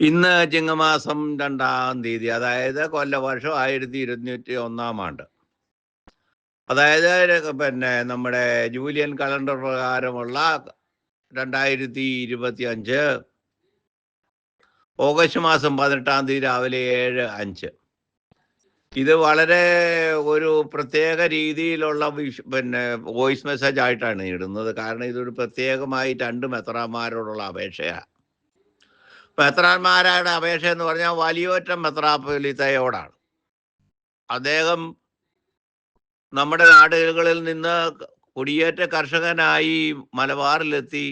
ഇന്ന് ചിങ്ങമാസം രണ്ടാം തീയതി അതായത് കൊല്ലവർഷം ആയിരത്തി ഇരുന്നൂറ്റി ഒന്നാം ആണ്ട്. അതായത് പിന്നെ നമ്മുടെ ജൂലിയൻ കലണ്ടർ പ്രകാരമുള്ള രണ്ടായിരത്തി ഇരുപത്തി അഞ്ച് ഓഗസ്റ്റ് മാസം പതിനെട്ടാം തീയതി രാവിലെ ഏഴ് അഞ്ച്. ഇത് വളരെ ഒരു പ്രത്യേക രീതിയിലുള്ള പിന്നെ വോയിസ് മെസ്സേജ് ആയിട്ടാണ് ഇടുന്നത്. കാരണം ഇതൊരു പ്രത്യേകമായി രണ്ട് മെത്രാന്മാരോടുള്ള അപേക്ഷയാണ് മെത്രാന്മാരുടെ അപേക്ഷ എന്ന് പറഞ്ഞാൽ വലിയോറ്റം മെത്രാപ്പൊലിത്തയോടാണ്. അദ്ദേഹം നമ്മുടെ നാടുകളിൽ നിന്ന് കുടിയേറ്റ കർഷകനായി മലബാറിലെത്തി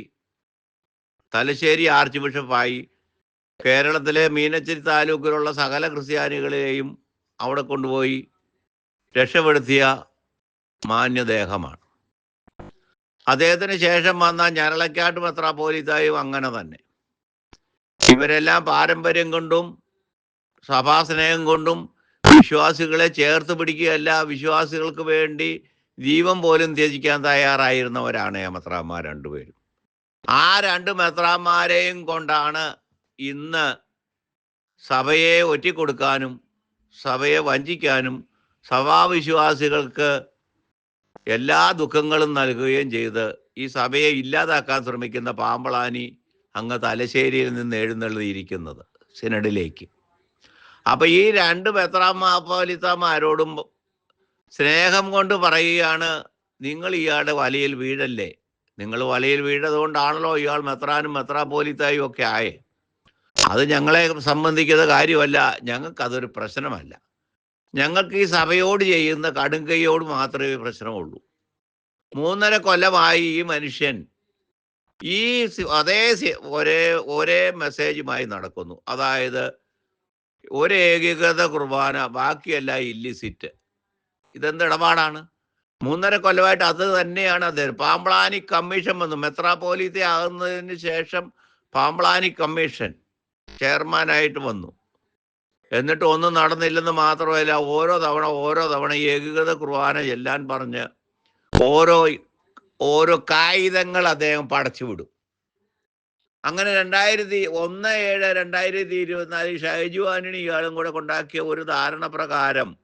തലശ്ശേരി ആർച്ച് ബിഷപ്പായി കേരളത്തിലെ മീനച്ചിരി താലൂക്കിലുള്ള സകല ക്രിസ്ത്യാനികളെയും അവിടെ കൊണ്ടുപോയി രക്ഷപ്പെടുത്തിയ മാന്യദേഹമാണ്. അദ്ദേഹത്തിന് ശേഷം വന്ന ഞരളക്കാട്ട് മെത്രാപ്പോലിത്തായും അങ്ങനെ തന്നെ. ഇവരെല്ലാം പാരമ്പര്യം കൊണ്ടും സഭാസ്നേഹം കൊണ്ടും വിശ്വാസികളെ ചേർത്ത് പിടിക്കുകയല്ല. വിശ്വാസികൾക്ക് വേണ്ടി ജീവൻ പോലും ത്യജിക്കാൻ തയ്യാറായിരുന്നവരാണ് മെത്രാന്മാർ രണ്ടുപേരും. ആ രണ്ട് മെത്രാന്മാരെയും കൊണ്ടാണ് ഇന്ന് സഭയെ ഒറ്റിക്കൊടുക്കാനും സഭയെ വഞ്ചിക്കാനും സഭാവിശ്വാസികൾക്ക് എല്ലാ ദുഃഖങ്ങളും നൽകുകയും ചെയ്ത് ഈ സഭയെ ഇല്ലാതാക്കാൻ ശ്രമിക്കുന്ന പാമ്പളാനി അങ്ങ് തലശ്ശേരിയിൽ നിന്ന് എഴുന്നള്ളിയിരിക്കുന്നത് സിനഡിലേക്ക്. അപ്പൊ ഈ രണ്ട് മെത്രാമാപ്പോലിത്തമാരോടും സ്നേഹം കൊണ്ട് പറയുകയാണ് നിങ്ങൾ ഇയാളുടെ വലയിൽ വീഴല്ലേ? നിങ്ങൾ വലയിൽ വീഴതുകൊണ്ടാണല്ലോ ഇയാൾ മെത്രാനും മെത്രാപോലിത്തായും ഒക്കെ ആയേ. അത് ഞങ്ങളെ സംബന്ധിക്കുന്ന കാര്യമല്ല. ഞങ്ങൾക്ക് അതൊരു പ്രശ്നമല്ല. ഞങ്ങൾക്ക് ഈ സഭയോട് ചെയ്യുന്ന കടുങ്കയോട് മാത്രമേ പ്രശ്നമുള്ളൂ. മൂന്നര കൊല്ലമായി ഈ മനുഷ്യൻ ഈ അതേ ഒരേ ഒരേ മെസ്സേജുമായി നടക്കുന്നു. അതായത് ഒരു ഏകീകൃത കുർബാന ബാക്കിയല്ല ഇല്ലിസിറ്റ് ഇതെന്ത് ഇടപാടാണ് മൂന്നര കൊല്ലമായിട്ട് അത് തന്നെയാണ് അദ്ദേഹം. പാമ്പ്ളാനി കമ്മീഷൻ വന്നു. മെത്രാപോലീത്തെ ആകുന്നതിന് ശേഷം പാമ്പ്ളാനി കമ്മീഷൻ ചെയർമാനായിട്ട് വന്നു. എന്നിട്ട് ഒന്നും നടന്നില്ലെന്ന് മാത്രമല്ല ഓരോ തവണ ഓരോ തവണ ഏകീകൃത കുർബാന ചെല്ലാൻ പറഞ്ഞ് ഓരോ ഓരോ കായികങ്ങൾ അദ്ദേഹം പടച്ചു വിടും. അങ്ങനെ രണ്ടായിരത്തി ഒന്ന് ഏഴ് രണ്ടായിരത്തി ഇരുപത്തിനാല് ഷൈജു ആന്റണി ഇയാളും കൂടെ കൊണ്ടാക്കിയ ഒരു ധാരണ പ്രകാരം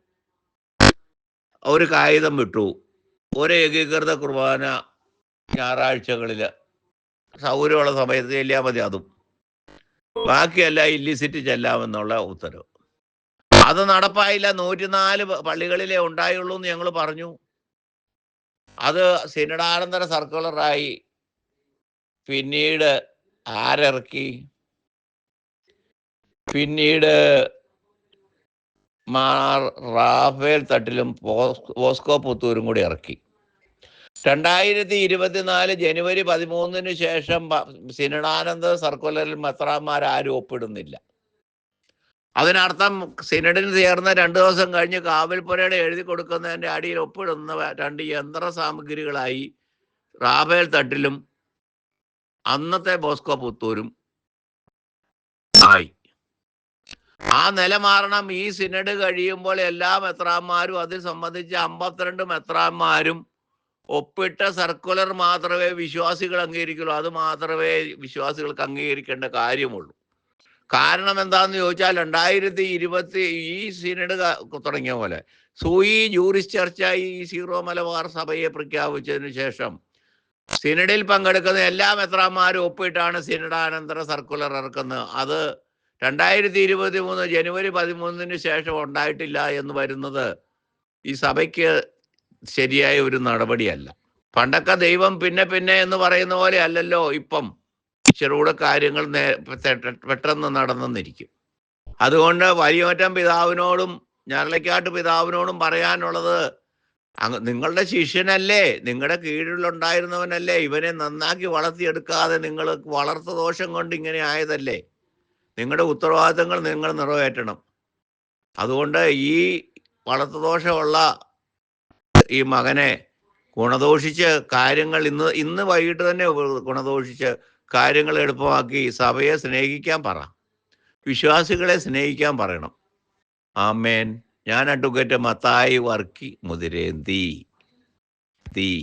ഒരു കായികം വിട്ടു. ഒരു ഏകീകൃത കുർബാന ഞായറാഴ്ചകളിൽ സൗകര്യമുള്ള സമയത്ത് ചെല്ലിയാൽ മതി അതും. ബാക്കിയെല്ലാം ഇല്ലിസിറ്റ് ചെല്ലാമെന്നുള്ള ഉത്തരവ്. അത് നടപ്പായില്ല. നൂറ്റിനാല് പള്ളികളിലേ ഉണ്ടായുള്ളൂ എന്ന് ഞങ്ങൾ പറഞ്ഞു. അത് സിനഡാനന്തര സർക്കുലറായി പിന്നീട് ആരിറക്കി? പിന്നീട് മാർ റാഫേൽ തട്ടിലും പോസ്കോ പുത്തൂരും കൂടി ഇറക്കി. രണ്ടായിരത്തി ഇരുപത്തിനാല് ജനുവരി പതിമൂന്നിന് ശേഷം സിനഡാനന്ദ സർക്കുലറിൽ മെത്രാന്മാരാരും ഒപ്പിടുന്നില്ല. അതിനർത്ഥം സിനഡിന് ചേർന്ന രണ്ടു ദിവസം കഴിഞ്ഞ് കാവൽപ്പുരയുടെ എഴുതി കൊടുക്കുന്നതിന്റെ അടിയിൽ ഒപ്പിടുന്ന രണ്ട് യന്ത്ര സാമഗ്രികളായി റാഫേൽ തട്ടിലും അന്നത്തെ ബോസ്കോ പുത്തൂരും ആയി. ആ നില മാറണം ഈ സിനഡ് കഴിയുമ്പോൾ എല്ലാ മെത്രാന്മാരും അതിൽ സംബന്ധിച്ച് അമ്പത്തിരണ്ട് മെത്രാന്മാരും ഒപ്പിട്ട സർക്കുലർ മാത്രമേ വിശ്വാസികൾ അംഗീകരിക്കുള്ളൂ. അത് മാത്രമേ വിശ്വാസികൾക്ക് അംഗീകരിക്കേണ്ട കാര്യമുള്ളൂ. കാരണം എന്താന്ന് ചോദിച്ചാൽ രണ്ടായിരത്തി ഇരുപത്തി ഈ സീനഡ് തുടങ്ങിയ പോലെ. സൂയി ജൂറിസ് ചർച്ച ഈ സീറോ മലബാർ സഭയെ പ്രഖ്യാപിച്ചതിന് ശേഷം സിനഡിൽ പങ്കെടുക്കുന്ന എല്ലാ മെത്രാന്മാരും ഒപ്പിട്ടാണ് സിനഡാനന്തര സർക്കുലർ ഇറക്കുന്നത്. അത് രണ്ടായിരത്തി ഇരുപത്തി മൂന്ന് ജനുവരി പതിമൂന്നിന് ശേഷം ഉണ്ടായിട്ടില്ല എന്ന് വരുന്നത് ഈ സഭയ്ക്ക് ശരിയായ ഒരു നടപടിയല്ല. പണ്ടൊക്കെ ദൈവം പിന്നെ പിന്നെ എന്ന് പറയുന്ന പോലെ അല്ലല്ലോ ഇപ്പം. ഇച്ചിരൂടെ കാര്യങ്ങൾ പെട്ടെന്ന് നടന്നെന്നിരിക്കും. അതുകൊണ്ട് വലിയോറ്റം പിതാവിനോടും ഞരളിക്കാട്ട് പിതാവിനോടും പറയാനുള്ളത് നിങ്ങളുടെ ശിഷ്യനല്ലേ നിങ്ങളുടെ കീഴിലുണ്ടായിരുന്നവനല്ലേ ഇവനെ നന്നാക്കി വളർത്തിയെടുക്കാതെ നിങ്ങൾ വളർത്ത ദോഷം കൊണ്ട് ഇങ്ങനെ ആയതല്ലേ. നിങ്ങളുടെ ഉത്തരവാദിത്തങ്ങൾ നിങ്ങൾ നിറവേറ്റണം. അതുകൊണ്ട് ഈ വളർത്തു ദോഷമുള്ള ഈ മകനെ ഗുണദോഷിച്ച് കാര്യങ്ങൾ ഇന്ന് ഇന്ന് വൈകിട്ട് തന്നെ ഗുണദോഷിച്ച് കാര്യങ്ങൾ എളുപ്പമാക്കി സഭയെ സ്നേഹിക്കാൻ പറ. വിശ്വാസികളെ സ്നേഹിക്കാൻ പറയണം. ആമേൻ. ഞാൻ അഡ്വക്കേറ്റ് മത്തായി വർക്കി മുതിരേന്തി. തീ